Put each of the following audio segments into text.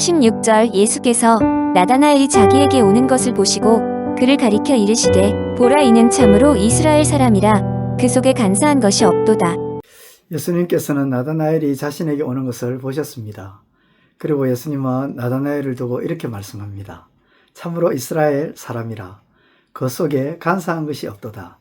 46절 예수께서 나다나엘이 자기에게 오는 것을 보시고 그를 가리켜 이르시되 보라 이는 참으로 이스라엘 사람이라 그 속에 간사한 것이 없도다. 예수님께서는 나다나엘이 자신에게 오는 것을 보셨습니다. 그리고 예수님은 나다나엘을 두고 이렇게 말씀합니다. 참으로 이스라엘 사람이라 그 속에 간사한 것이 없도다.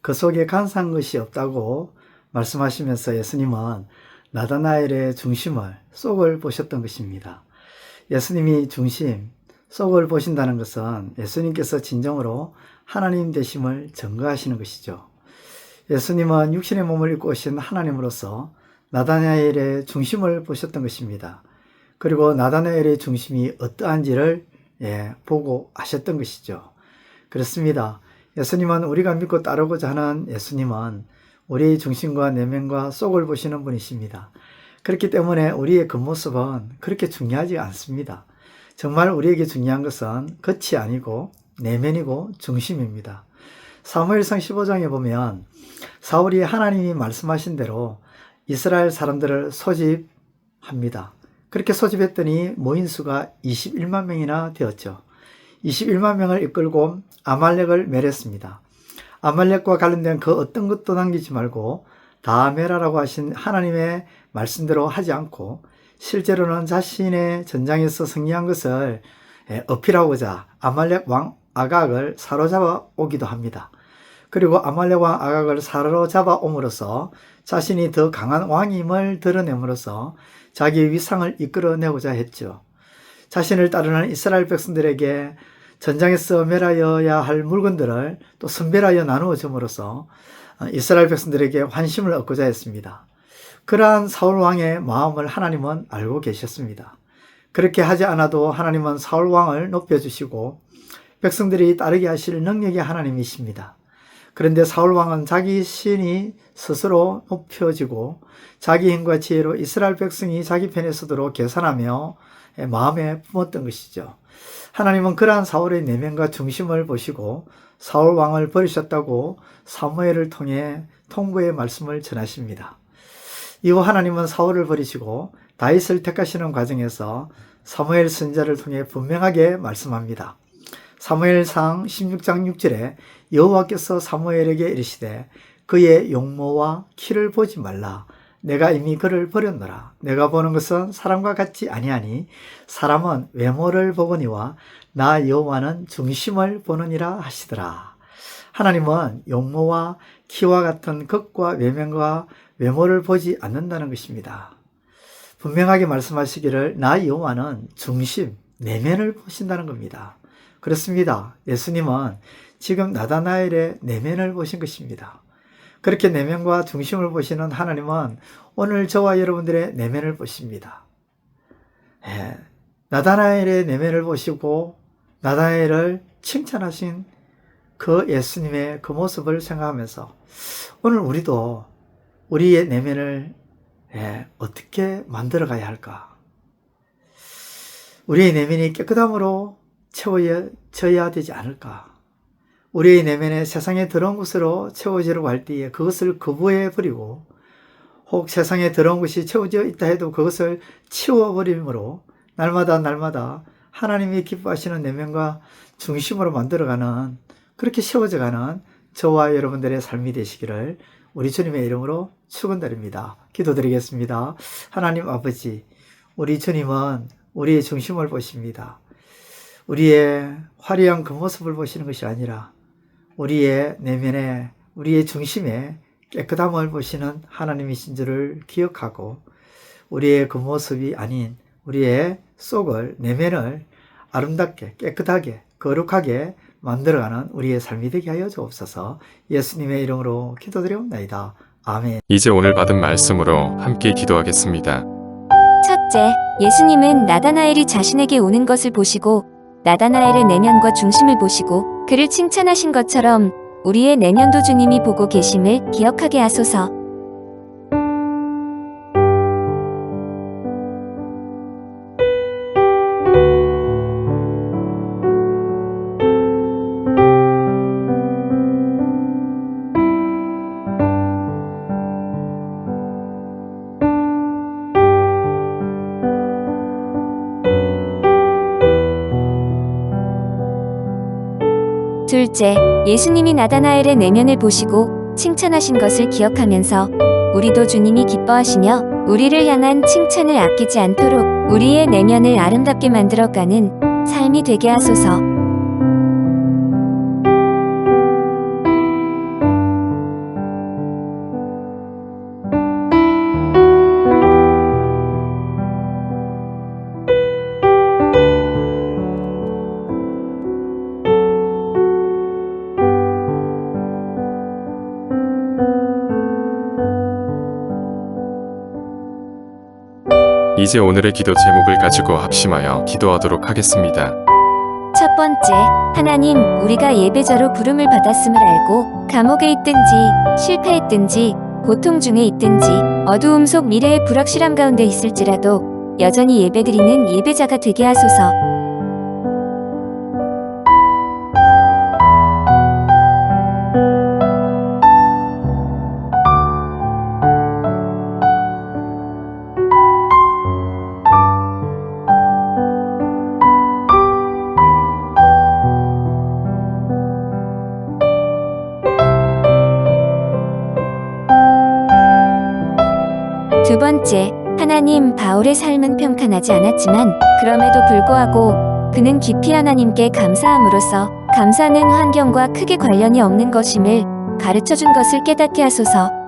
그 속에 간사한 것이 없다고 말씀하시면서 예수님은 나다나엘의 중심을 속을 보셨던 것입니다. 예수님이 중심, 속을 보신다는 것은 예수님께서 진정으로 하나님 되심을 증거하시는 것이죠. 예수님은 육신의 몸을 입고 오신 하나님으로서 나다나엘의 중심을 보셨던 것입니다. 그리고 나다나엘의 중심이 어떠한지를 예, 보고 하셨던 것이죠. 그렇습니다. 예수님은 우리가 믿고 따르고자 하는 예수님은 우리의 중심과 내면과 속을 보시는 분이십니다. 그렇기 때문에 우리의 겉모습은 그렇게 중요하지 않습니다. 정말 우리에게 중요한 것은 겉이 아니고 내면이고 중심입니다. 사무엘상 15장에 보면 사울이 하나님이 말씀하신 대로 이스라엘 사람들을 소집합니다. 그렇게 소집했더니 모인 수가 21만 명이나 되었죠. 21만 명을 이끌고 아말렉을 멸했습니다. 아말렉과 관련된 그 어떤 것도 남기지 말고 다 멸하라고 하신 하나님의 말씀대로 하지 않고 실제로는 자신의 전장에서 승리한 것을 예, 어필하고자 아말렉 왕 아각을 사로잡아 오기도 합니다. 그리고 아말렉 왕 아각을 사로잡아 옴으로써 자신이 더 강한 왕임을 드러냄으로써 자기의 위상을 이끌어내고자 했죠. 자신을 따르는 이스라엘 백성들에게 전장에서 멸하여야 할 물건들을 또 선별하여 나누어 줌으로써 이스라엘 백성들에게 환심을 얻고자 했습니다. 그러한 사울 왕의 마음을 하나님은 알고 계셨습니다. 그렇게 하지 않아도 하나님은 사울 왕을 높여 주시고 백성들이 따르게 하실 능력의 하나님이십니다. 그런데 사울 왕은 자기 신이 스스로 높여지고 자기 힘과 지혜로 이스라엘 백성이 자기 편에 서도록 계산하며 마음에 품었던 것이죠. 하나님은 그러한 사울의 내면과 중심을 보시고 사울 왕을 버리셨다고 사무엘을 통해 통보의 말씀을 전하십니다. 이후 하나님은 사울을 버리시고 다윗을 택하시는 과정에서 사무엘 선자를 통해 분명하게 말씀합니다. 사무엘상 16장 6절에 여호와께서 사무엘에게 이르시되 그의 용모와 키를 보지 말라 내가 이미 그를 버렸노라 내가 보는 것은 사람과 같지 아니하니 사람은 외모를 보거니와 나 여호와는 중심을 보느니라 하시더라 하나님은 용모와 키와 같은 겉과 외면과 외모를 보지 않는다는 것입니다. 분명하게 말씀하시기를 나 여호와는 중심, 내면을 보신다는 겁니다. 그렇습니다. 예수님은 지금 나다나엘의 내면을 보신 것입니다. 그렇게 내면과 중심을 보시는 하나님은 오늘 저와 여러분들의 내면을 보십니다. 예, 나다나엘의 내면을 보시고 나다나엘을 칭찬하신 그 예수님의 그 모습을 생각하면서 오늘 우리도 우리의 내면을 예, 어떻게 만들어 가야 할까? 우리의 내면이 깨끗함으로 채워져야 되지 않을까? 우리의 내면에 세상의 더러운 것으로 채워지려고 할 때에 그것을 거부해 버리고 혹 세상에 더러운 것이 채워져 있다 해도 그것을 치워버림으로 날마다 날마다 하나님이 기뻐하시는 내면과 중심으로 만들어가는 그렇게 세워져가는 저와 여러분들의 삶이 되시기를 우리 주님의 이름으로 축원드립니다. 기도드리겠습니다. 하나님 아버지, 우리 주님은 우리의 중심을 보십니다. 우리의 화려한 그 모습을 보시는 것이 아니라 우리의 내면에 우리의 중심에 깨끗함을 보시는 하나님이신 줄을 기억하고 우리의 그 모습이 아닌 우리의 속을 내면을 아름답게 깨끗하게 거룩하게 만들어가는 우리의 삶이 되게 하여 주옵소서 예수님의 이름으로 기도드리옵나이다. 아멘. 이제 오늘 받은 말씀으로 함께 기도하겠습니다. 첫째, 예수님은 나다나엘이 자신에게 오는 것을 보시고 나다나엘의 내면과 중심을 보시고 그를 칭찬하신 것처럼 우리의 내면도 주님이 보고 계심을 기억하게 하소서. 둘째, 예수님이 나다나엘의 내면을 보시고 칭찬하신 것을 기억하면서 우리도 주님이 기뻐하시며 우리를 향한 칭찬을 아끼지 않도록 우리의 내면을 아름답게 만들어가는 삶이 되게 하소서. 이제 오늘의 기도 제목을 가지고 합심하여 기도하도록 하겠습니다. 첫 번째, 하나님, 우리가 예배자로 부름을 받았음을 알고 감옥에 있든지 실패했든지 고통 중에 있든지 어두움 속 미래의 불확실함 가운데 있을지라도 여전히 예배드리는 예배자가 되게 하소서. 두 번째, 하나님 바울의 삶은 평탄하지 않았지만 그럼에도 불구하고 그는 깊이 하나님께 감사함으로써 감사는 환경과 크게 관련이 없는 것임을 가르쳐 준 것을 깨닫게 하소서.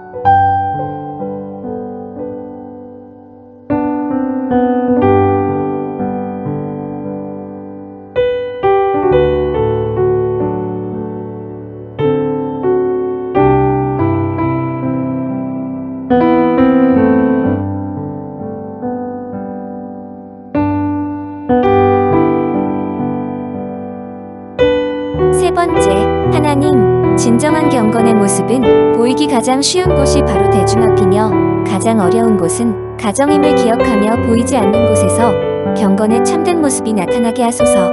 번째, 하나님, 진정한 경건의 모습은 보이기 가장 쉬운 곳이 바로 대중 앞이며 가장 어려운 곳은 가정임을 기억하며 보이지 않는 곳에서 경건의 참된 모습이 나타나게 하소서.